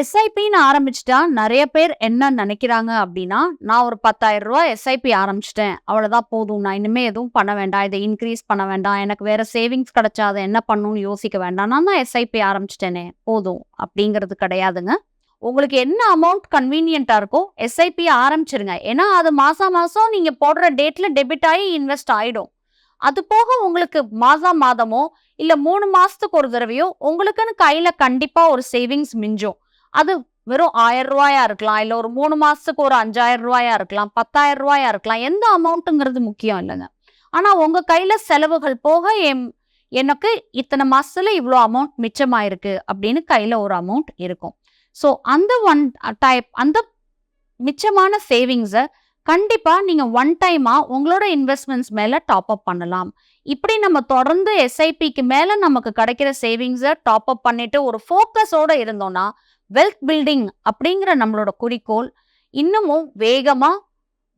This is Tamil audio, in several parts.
எஸ்ஐபின்னு ஆரம்பிச்சிட்டா நிறைய பேர் என்ன நினைக்கிறாங்க அப்படின்னா நான் ஒரு பத்தாயிரம் ரூபா எஸ்ஐபி ஆரம்பிச்சிட்டேன். அவ்வளோதான் போதும். நான் இனிமே எதுவும் பண்ண வேண்டாம். இதை இன்க்ரீஸ் பண்ண வேண்டாம். எனக்கு வேற சேவிங்ஸ் கிடைச்சா அதை என்ன பண்ணணும்னு யோசிக்க வேண்டாம். நான் தான் எஸ்ஐபி ஆரம்பிச்சிட்டேனே. போதும். அப்படிங்கிறது கிடையாதுங்க. உங்களுக்கு என்ன அமௌண்ட் கன்வீனியண்ட்டாக இருக்கோ எஸ்ஐபி ஆரம்பிச்சிருங்க. ஏன்னா அது மாசம் மாசம் நீங்க போடுற டேட்ல டெபிட் ஆகி இன்வெஸ்ட் ஆயிடும். அது போக உங்களுக்கு மாதம் மாதமோ இல்ல மூணு மாசத்துக்கு ஒரு தடவையோ உங்களுக்குன்னு கையில கண்டிப்பா ஒரு சேவிங்ஸ் மிஞ்சும். அது வெறும் ஆயிரம் ரூபாயா இருக்கலாம் இல்லை ஒரு மூணு மாசத்துக்கு ஒரு அஞ்சாயிரம் ரூபாயா இருக்கலாம் பத்தாயிரம் ரூபாயா இருக்கலாம் எந்த அமௌண்ட்டுங்கிறது முக்கியம் இல்லைங்க. ஆனா உங்க கையில செலவுகள் போக எம் எனக்கு இத்தனை மாசத்துல இவ்வளோ அமௌண்ட் மிச்சமாயிருக்கு அப்படின்னு கையில ஒரு அமௌண்ட் இருக்கும். ஸோ அந்த ஒன் டைப் அந்த மிச்சமான சேவிங்ஸை கண்டிப்பாக நீங்கள் ஒன் டைமாக உங்களோட இன்வெஸ்ட்மெண்ட்ஸ் மேலே டாப் அப் பண்ணலாம். இப்படி நம்ம தொடர்ந்து எஸ்ஐபிக்கு மேலே நமக்கு கிடைக்கிற சேவிங்ஸை டாப் அப் பண்ணிட்டு ஒரு ஃபோக்கஸோடு இருந்தோம்னா வெல்த் பில்டிங் அப்படிங்கிற நம்மளோட குறிக்கோள் இன்னமும் வேகமாக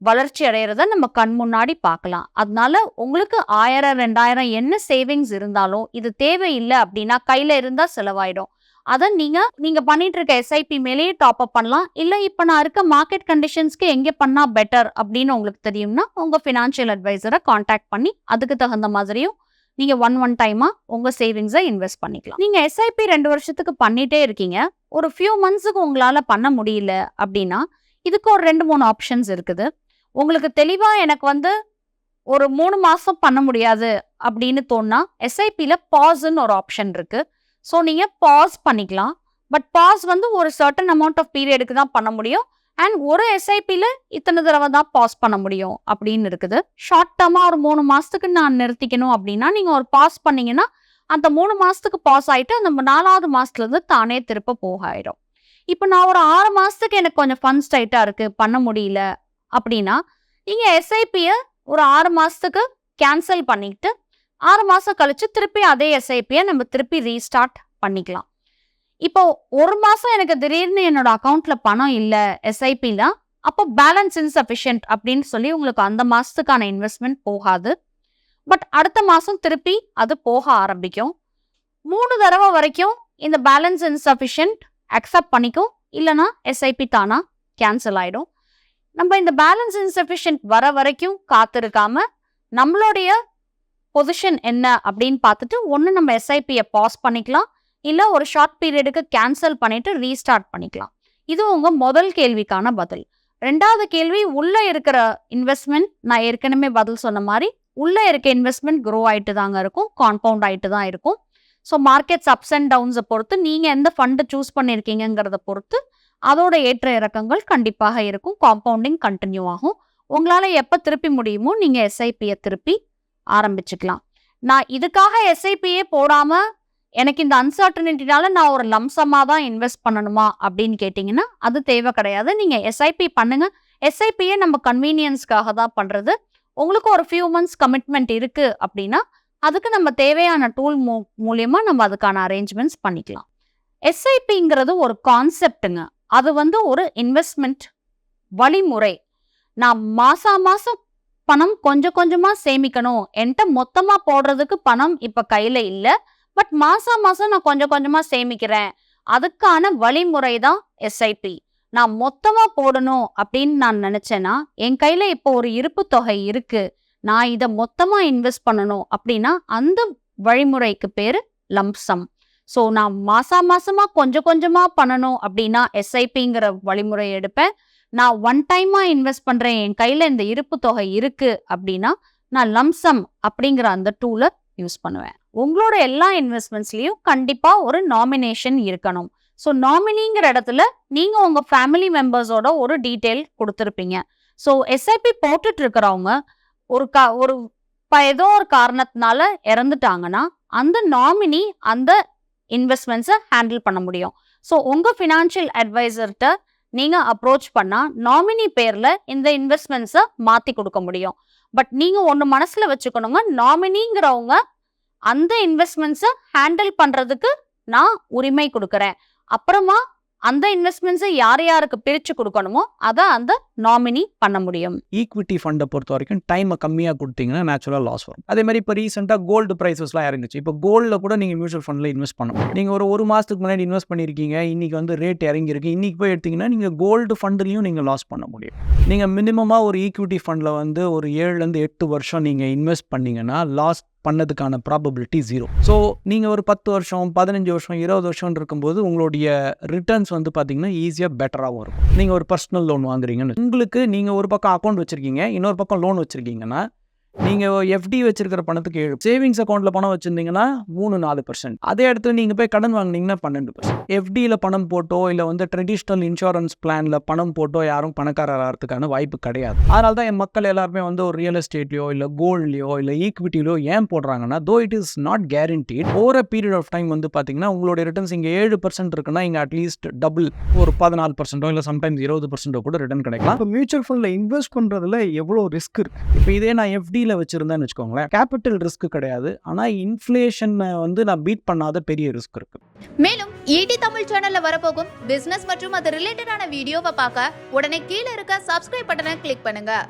வளர்ச்சி அடையிறத நம்ம கண் முன்னாடி பார்க்கலாம். அதனால உங்களுக்கு ஆயிரம் ரெண்டாயிரம் என்ன சேவிங்ஸ் இருந்தாலும் இது தேவையில்லை அப்படின்னா கையில் இருந்தால் செலவாயிடும். அதை நீங்கள் நீங்கள் பண்ணிட்டு இருக்க எஸ்ஐபி மேலேயே டாப் அப் பண்ணலாம். இல்லை இப்போ நான் இருக்க மார்க்கெட் கண்டிஷன்ஸ்க்கு எங்கே பண்ணால் பெட்டர் அப்படின்னு உங்களுக்கு தெரியும்னா உங்கள் ஃபினான்ஷியல் அட்வைசரை காண்டாக்ட் பண்ணி அதுக்கு தகுந்த மாதிரியும் நீங்க ஒன் ஒன் டைமா உங்க சேவிங்ஸை இன்வெஸ்ட் பண்ணிக்கலாம். நீங்க எஸ்ஐபி ரெண்டு வருஷத்துக்கு பண்ணிட்டே இருக்கீங்க. ஒரு ஃபியூ மந்த்ஸுக்கு உங்களால பண்ண முடியல அப்படின்னா இதுக்கு ஒரு ரெண்டு மூணு ஆப்ஷன்ஸ் இருக்குது. உங்களுக்கு தெளிவா எனக்கு வந்து ஒரு மூணு மாசம் பண்ண முடியாது அப்படின்னு தோணுனா எஸ்ஐபியில் பாஸ்ன்னு ஒரு ஆப்ஷன் இருக்கு. ஸோ நீங்க பாஸ் பண்ணிக்கலாம். பட் பாஸ் வந்து ஒரு சர்டன் அமௌண்ட் ஆஃப் பீரியடுக்கு தான் பண்ண முடியும். அண்ட் ஒரு எஸ்ஐபியில் இத்தனை தடவை தான் பாஸ் பண்ண முடியும் அப்படின்னு இருக்குது. ஷார்ட் டேர்மாக ஒரு மூணு மாதத்துக்கு நான் நிறுத்திக்கணும் அப்படின்னா நீங்கள் ஒரு பாஸ் பண்ணீங்கன்னா அந்த மூணு மாதத்துக்கு பாஸ் ஆகிட்டு அந்த நாலாவது மாதத்துலேருந்து தானே திருப்ப போக ஆயிடும் இப்போ நான் ஒரு ஆறு மாதத்துக்கு எனக்கு கொஞ்சம் ஃபண்ட்ஸ் டைட்டாக இருக்குது பண்ண முடியல அப்படின்னா நீங்கள் எஸ்ஐபியை ஒரு ஆறு மாதத்துக்கு கேன்சல் பண்ணிட்டு ஆறு மாதம் கழித்து திருப்பி அதே எஸ்ஐபியை நம்ம திருப்பி ரீஸ்டார்ட் பண்ணிக்கலாம். இப்போ ஒரு மாசம் எனக்கு திடீர்னு என்னோட அக்கௌண்ட்ல பணம் இல்லை எஸ்ஐபி தான் அப்போ பேலன்ஸ் இன்சஃபிஷியன்ட் அப்படின்னு சொல்லி உங்களுக்கு அந்த மாசத்துக்கான இன்வெஸ்ட்மெண்ட் போகாது. பட் அடுத்த மாசம் திருப்பி அது போக ஆரம்பிக்கும். மூணு தடவை வரைக்கும் இந்த பேலன்ஸ் இன்சஃபிஷியன்ட் அக்செப்ட் பண்ணிக்கும். இல்லைனா எஸ்ஐபி தானா கேன்சல் ஆயிடும். நம்ம இந்த பேலன்ஸ் இன்சபிஷியன்ட் வர வரைக்கும் காத்திருக்காம நம்மளுடைய பொசிஷன் என்ன அப்படின்னு பார்த்துட்டு ஒன்று நம்ம எஸ்ஐபியை பாஸ் பண்ணிக்கலாம். இல்லை ஒரு ஷார்ட் பீரியடுக்கு கேன்சல் பண்ணிட்டு ரீஸ்டார்ட் பண்ணிக்கலாம். இது உங்கள் முதல் கேள்விக்கான பதில். ரெண்டாவது கேள்வி உள்ளே இருக்கிற இன்வெஸ்ட்மெண்ட் நான் ஏற்கனவே பதில் சொன்ன மாதிரி உள்ளே இருக்க இன்வெஸ்ட்மெண்ட் க்ரோ ஆகிட்டு தாங்க இருக்கும் காம்பவுண்ட் ஆகிட்டு தான் இருக்கும். ஸோ மார்க்கெட்ஸ் அப்ஸ் அண்ட் டவுன்ஸை பொறுத்து நீங்கள் எந்த ஃபண்டை சூஸ் பண்ணியிருக்கீங்கிறத பொறுத்து அதோட ஏற்ற இறக்கங்கள் கண்டிப்பாக இருக்கும் காம்பவுண்டிங் கண்டினியூ ஆகும். உங்களால் எப்போ திருப்பி முடியுமோ நீங்கள் எஸ்ஐபியை திருப்பி ஆரம்பிச்சுக்கலாம். நான் இதுக்காக எஸ்ஐபியே போடாமல் எனக்கு இந்த அன்சர்டனிட்டினால நான் ஒரு லம்சமாக தான் இன்வெஸ்ட் பண்ணணுமா அப்படின்னு கேட்டிங்கன்னா அது தேவை கிடையாது. நீங்கள் எஸ்ஐபி பண்ணுங்கள் எஸ்ஐபியே நம்ம கன்வீனியன்ஸ்க்காக தான் பண்ணுறது உங்களுக்கு ஒரு ஃபியூ மந்த்ஸ் கமிட்மெண்ட் இருக்குது அப்படின்னா அதுக்கு நம்ம தேவையான டூல் மூ மூலியமாக நம்ம அதுக்கான அரேஞ்ச்மெண்ட்ஸ் பண்ணிக்கலாம். எஸ்ஐபிங்கிறது ஒரு கான்செப்டுங்க அது வந்து ஒரு இன்வெஸ்ட்மெண்ட் வழிமுறை. நான் மாசா மாசம் பணம் கொஞ்சம் கொஞ்சமாக சேமிக்கணும். என்கிட்ட மொத்தமாக போடுறதுக்கு பணம் இப்போ கையில் இல்லை. பட் மாதம் மாசம் நான் கொஞ்சம் கொஞ்சமா சேமிக்கிறேன். அதுக்கான வழிமுறை தான் எஸ்ஐபி நான் மொத்தமா போடணும் அப்படின்னு நான் நினைச்சேன்னா என் கையில இப்போ ஒரு இருப்பு தொகை இருக்கு. நான் இதை மொத்தமா இன்வெஸ்ட் பண்ணணும் அப்படின்னா அந்த வழிமுறைக்கு பேரு லம்சம் ஸோ நான் மாசா மாசமா கொஞ்சம் கொஞ்சமா பண்ணணும் அப்படின்னா எஸ்ஐபிங்கிற வழிமுறை எடுப்பேன். நான் ஒன் டைமா இன்வெஸ்ட் பண்றேன் என் கையில இந்த இருப்பு தொகை இருக்கு அப்படின்னா நான் லம்சம் அப்படிங்கிற அந்த டூலை யூஸ் பண்ணுவேன். உங்களோட எல்லா இன்வெஸ்ட்மெண்ட்ஸ்லேயும் கண்டிப்பாக ஒரு நாமினேஷன் இருக்கணும். ஸோ நாமினிங்கிற இடத்துல நீங்கள் உங்கள் ஃபேமிலி மெம்பர்ஸோட ஒரு டீட்டெயில் கொடுத்துருப்பீங்க. ஸோ எஸ்ஐபி போட்டுட்டு இருக்கிறவங்க ஒரு கா ஒரு இப்போ ஏதோ ஒரு காரணத்தினால இறந்துட்டாங்கன்னா அந்த நாமினி அந்த இன்வெஸ்ட்மெண்ட்ஸை ஹேண்டில் பண்ண முடியும். ஸோ உங்கள் ஃபினான்ஷியல் அட்வைசர்கிட்ட நீங்கள் அப்ரோச் பண்ணால் நாமினி பேரில் இந்த இன்வெஸ்ட்மெண்ட்ஸை மாற்றி கொடுக்க முடியும். பட் நீங்கள் ஒன்று மனசில் வச்சுக்கணுங்க நாமினிங்கிறவங்க அந்த இன்வெஸ்ட்மெண்ட்ஸை ஹேண்டில் பண்ணுறதுக்கு நான் உரிமை கொடுக்குறேன். அப்புறமா அந்த இன்வெஸ்ட்மெண்ட்ஸை யார் யாருக்கு பிரித்து கொடுக்கணுமோ அதை அந்த நாமினி பண்ண முடியும். ஈக்விட்டி ஃபண்டை பொறுத்த வரைக்கும் டைமை கம்மியாக கொடுத்தீங்கன்னா நேச்சுரலாக லாஸ் வரும். அதே மாதிரி இப்போ ரீசெண்டாக கோல்டு ப்ரைஸஸ்லாம் இறங்குச்சு இப்போ கோல்டில் கூட நீங்கள் மியூச்சுவல் ஃபண்டில் இன்வெஸ்ட் பண்ணணும். நீங்கள் ஒரு ஒரு மாதத்துக்கு முன்னாடி இன்வெஸ்ட் பண்ணியிருக்கீங்க இன்றைக்கி வந்து ரேட் இறங்கியிருக்கு. இன்றைக்கி போய் எடுத்தீங்கன்னா நீங்கள் கோல்டு ஃபண்ட்லையும் நீங்கள் லாஸ் பண்ண முடியும். நீங்கள் மினிமமாக ஒரு ஈக்விட்டி ஃபண்டில் வந்து ஒரு ஏழுலேருந்து எட்டு வருஷம் நீங்கள் இன்வெஸ்ட் பண்ணிங்கன்னா லாஸ்ட் பண்ணதுக்கான ப்ராபபிலிட்டி ஜீரோ ஸோ நீங்கள் ஒரு பத்து வருஷம் பதினஞ்சு வருஷம் இருபது வருஷம் இருக்கும்போது உங்களுடைய ரிட்டர்ன்ஸ் வந்து பார்த்தீங்கன்னா ஈஸியாக பெட்டராகவும் இருக்கும். நீங்கள் ஒரு பர்சனல் லோன் வாங்குறீங்கன்னு. உங்களுக்கு நீங்கள் ஒரு பக்கம் அக்கௌண்ட் வச்சுருக்கீங்க இன்னொரு பக்கம் லோன் வச்சுருக்கீங்கன்னா நீங்கள் எஃப்டி வச்சிருக்கிற பணத்துக்கு ஏழு சேவிங்ஸ் அக்கௌண்ட்டில் பணம் வச்சுருந்தீங்கன்னா மூணு நாலு பர்சன்ட் அதே இடத்துல நீங்கள் போய் கடன் வாங்குனீங்கன்னா பன்னெண்டு பர்சன்ட் எஃப்டியில் பணம் போட்டோ இல்லை வந்து ட்ரெடிஷ்னல் இன்சூரன்ஸ் பிளானில் பணம் போட்டோ யாரும் பணக்காரர் ஆகிறதுக்கான வாய்ப்பு கிடையாது. அதனால தான் என் மக்கள் எல்லாருமே வந்து ஒரு ரியல் எஸ்டேட்லையோ இல்லை கோல்ட்லையோ இல்லை ஈக்விட்டிலையோ ஏன் போடுறாங்கன்னா though it is not guaranteed over period of time வந்து பார்த்தீங்கன்னா உங்களுடைய ரிட்டர்ன்ஸ் இங்கே ஏழு பர்சன்ட் இருக்குன்னா இங்கே அட்லீஸ்ட் டபுள் ஒரு பதினாலு பர்சன்ட்டோ இல்லை சம்டைம்ஸ் இருபது பர்சன்ட்டோ கூட ரிட்டர்ன் கிடைக்கலாம். இப்போ மியூச்சுவல் ஃபண்டில் இன்வெஸ்ட் பண்ணுறதுல எவ்வளோ ரிஸ்க் இருக்கு? இப்போ இதே நான் எஃப்டியில் வச்சுருந்தேன்னு வச்சுக்கோங்களேன். கேபிட்டல் ரிஸ்க் கிடையாது. ஆனால் இன்ஃப்ளேஷனை வந்து நான் பீட் பண்ணாத பெரிய ரிஸ்க் இருக்குது மேலும் ஈடி தமிழ் சேனலில் வரப்போகும் பிஸ்னஸ் மற்றும் அது ரிலேட்டடான வீடியோவை பார்க்க உடனே கீழே இருக்க சப்ஸ்கிரைப் பட்டனை கிளிக் பண்ணுங்கள்